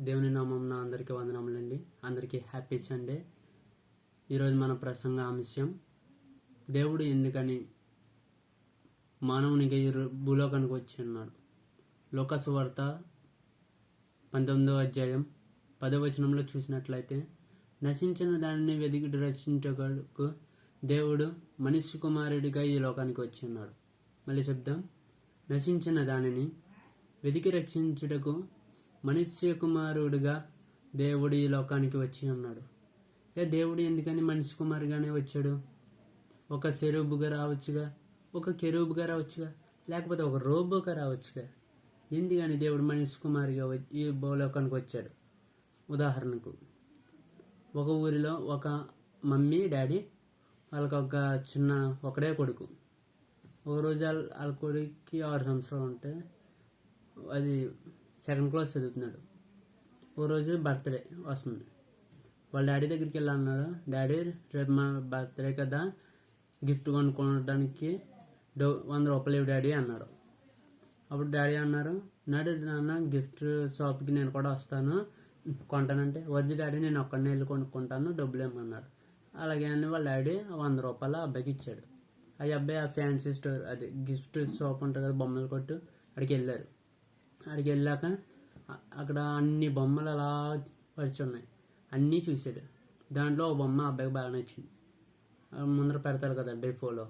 దేవుని నామం అందరికీ వందనములండి. అందరికీ హ్యాపీ సండే. ఈరోజు మన ప్రసంగ అంశం దేవుడు ఎందుకని మానవునికి ఈ రు- భూలోకానికి వచ్చి ఉన్నాడు లోకసు వార్త పంతొమ్మిదవ అధ్యాయం పదవచనంలో చూసినట్లయితే నశించిన దానిని వెతికి రచించగలకు దేవుడు మనిషి కుమారుడిగా ఈ లోకానికి వచ్చి ఉన్నాడు మళ్ళీ చెప్దాం. నశించిన దానిని వెతికి రక్షించుటకు మనుష్య కుమారుడిగా దేవుడు ఈ లోకానికి వచ్చి ఉన్నాడు. ఇక దేవుడు ఎందుకని మనిషి కుమారుగానే వచ్చాడు? ఒక సెరూబుగా రావచ్చుగా? ఒక కెరూబుగా రావచ్చుగా? లేకపోతే ఒక రోబోగా రావచ్చుగా? ఎందుకని దేవుడు మనిషి కుమారుగా వచ్చి ఈ భూలోకానికి వచ్చాడు? ఉదాహరణకు ఒక ఊరిలో ఒక మమ్మీ డాడీ వాళ్ళకి ఒక చిన్న ఒకడే కొడుకు. ఒక రోజు వాళ్ళ వాళ్ళ కొడుక్కి ఆరు సంవత్సరాలు ఉంటే అది సెకండ్ క్లాస్ చదువుతున్నాడు. ఓ రోజు బర్త్డే వస్తుంది. వాళ్ళ డాడీ దగ్గరికి వెళ్ళాలన్నాడు. డాడీ రేపు మా బర్త్డే కదా. గిఫ్ట్ కొనుక్కోవడానికి డో వంద రూపాయలు ఇవ్వు డాడీ అన్నాడు. అప్పుడు డాడీ అన్నారు నాడు నాన్న గిఫ్ట్ షాప్కి నేను కూడా వస్తాను. కొంటానంటే వద్దు డాడీ నేను ఒక్కడినే వెళ్ళి కొనుక్కుంటాను డబ్బులు ఏమన్నారు అలాగే అని వాళ్ళ డాడీ వంద రూపాయలు అబ్బాయికి ఇచ్చాడు. ఆ అబ్బాయి ఆ ఫ్యాన్సీ స్టోర్ అది గిఫ్ట్ షాప్ ఉంటుంది కదా బొమ్మలు కొట్టు అక్కడికి వెళ్ళారు. అక్కడికి వెళ్ళాక అక్కడ అన్ని బొమ్మలు అలా పరిచి ఉన్నాయి. అన్నీ చూశాడు దాంట్లో ఒక బొమ్మ అబ్బాయికి బాగా నచ్చింది. ముందర పెడతారు కదా డెపోలో.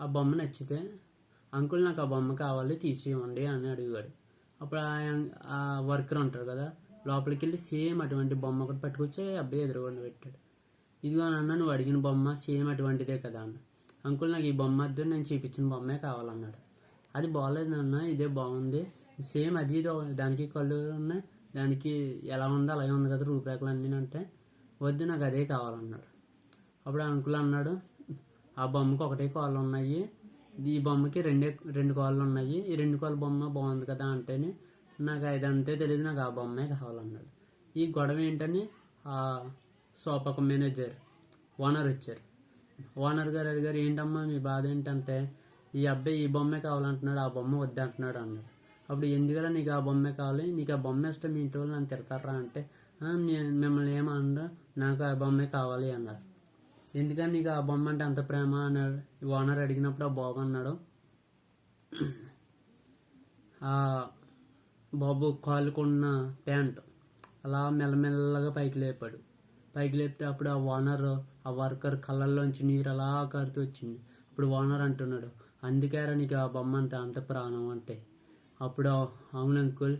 ఆ బొమ్మ నచ్చితే అంకుల్ నాకు ఆ బొమ్మ కావాలి తీసి ఇవ్వండి అని అడిగాడు అప్పుడు ఆ- ఆ వర్కర్ ఉంటారు కదా లోపలికి వెళ్ళి సేమ్ అటువంటి బొమ్మ ఒకటి పట్టుకొచ్చి అబ్బాయి ఎదురుగుండా పెట్టాడు. ఇదిగో అన్న నువ్వు అడిగిన బొమ్మ సేమ్ అటువంటిదే కదా అన్న. అంకుల్ నాకు ఈ బొమ్మ వద్దు నేను చూపించిన బొమ్మే కావాలన్నాడు. అది బాగాలేదు నాన్న ఇదే బాగుంది సేమ్ అది ఇది దానికి కళ్ళు ఉన్నాయి. దానికి ఎలా ఉందో అలాగే ఉంది కదా రూపురేఖలు అన్నీ అంటే. వద్దు నాకు అదే కావాలన్నాడు. అప్పుడు అంకుల్ అన్నాడు ఆ బొమ్మకి ఒకటే కాళ్ళు ఉన్నాయి. ఈ బొమ్మకి రెండే రెండు కాళ్ళు ఉన్నాయి. ఈ రెండు కాళ్ళ బొమ్మ బాగుంది కదా అంటేనే నాకు ఇదంతే తెలియదు నాకు ఆ బొమ్మే కావాలన్నాడు. ఈ గొడవ ఏంటని ఆ సోపక మేనేజర్ ఓనర్ వచ్చారు. ఓనర్ గారు అడిగారు ఏంటమ్మా మీ బాధ ఏంటంటే ఈ అబ్బాయి ఈ బొమ్మే కావాలంటున్నాడు ఆ బొమ్మ వద్దంటున్నాడు అన్నాడు. అప్పుడు ఎందుకలా నీకు ఆ బొమ్మే కావాలి? నీకు ఆ బొమ్మ ఇష్టం మీ ఇంటి వాళ్ళు? నన్ను తిడతారా అంటే "ఆ, మిమ్మల్ని ఏమన్నా నాకు ఆ బొమ్మే కావాలి అన్నారు. ఎందుకని నీకు ఆ బొమ్మ అంటే అంత ప్రేమ అన్నాడు ఓనర్ అడిగినప్పుడు ఆ బాబు అన్నాడు ఆ బాబు కాలుకున్న ప్యాంట్. అలా మెల్లమెల్లగా పైకి లేపాడు. పైకి లేపితే అప్పుడు ఆ ఓనర్ ఆ వర్కర్ కళ్ళల్లోంచి నీరు అలా కారుతూ వచ్చింది. అప్పుడు ఓనర్ అంటున్నాడు అందుకేరా నీకు ఆ బొమ్మ అంత అంత ప్రాణం అంటే అప్పుడు అవును అంకుల్.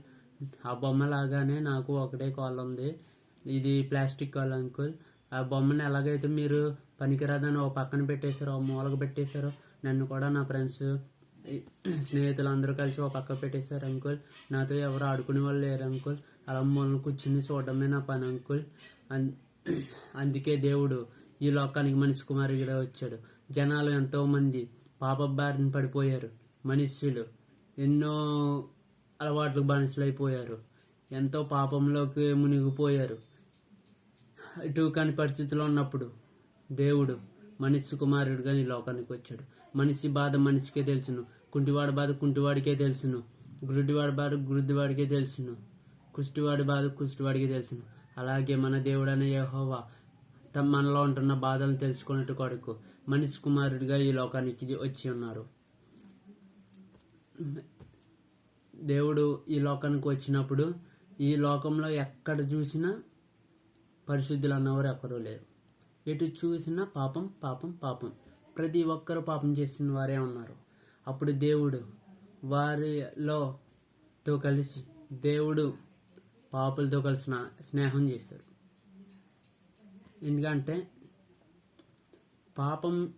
ఆ బొమ్మ లాగానే నాకు ఒకటే కాల్ ఉంది. ఇది ప్లాస్టిక్ కాల్ అంకుల్. ఆ బొమ్మను ఎలాగైతే మీరు పనికిరాదని ఒక పక్కన పెట్టేశారో మూలకు పెట్టేశారో నన్ను కూడా నా ఫ్రెండ్స్ స్నేహితులు అందరూ కలిసి ఒక పక్క పెట్టేశారు అంకుల్. నాతో ఎవరు ఆడుకునే వాళ్ళు లేరు అంకుల్. అలా మూలను కూర్చుని చూడడమే నా పని అంకుల్. అందుకే దేవుడు ఈ లోకానికి మనిషి కుమారుడిగా వచ్చాడు. జనాలు ఎంతోమంది పాప బారిన పడిపోయారు. మనుష్యులు ఎన్నో అలవాట్లు బానిసలైపోయారు. ఎంతో పాపంలోకి మునిగిపోయారు. ఇటు కాని పరిస్థితిలో ఉన్నప్పుడు దేవుడు మనిషి కుమారుడుగా ఈ లోకానికి వచ్చాడు. మనిషి బాధ మనిషికే తెలుసును. కుంటివాడి బాధ కుంటివాడికే తెలుసును. గురుడివాడి బాధ గురుడివాడికే తెలుసును. కుష్టివాడి బాధ కుష్టివాడికే తెలుసును. అలాగే మన దేవుడు అనే యహోవా తమ మనలో ఉంటున్న బాధలను తెలుసుకున్నట్టు కొడుకు మనిషి కుమారుడిగా ఈ లోకానికి వచ్చి ఉన్నారు. దేవుడు ఈ లోకానికి వచ్చినప్పుడు ఈ లోకంలో ఎక్కడ చూసినా పరిశుద్ధులు అన్నవారు ఎవ్వరూ లేరు. ఎటు చూసినా పాపం పాపం పాపం. ప్రతి ఒక్కరు పాపం చేసిన వారే ఉన్నారు. అప్పుడు దేవుడు వారిలోతో కలిసి దేవుడు పాపులతో కలిసి స్నా- స్నేహం చేశారు ఎందుకంటే పాపం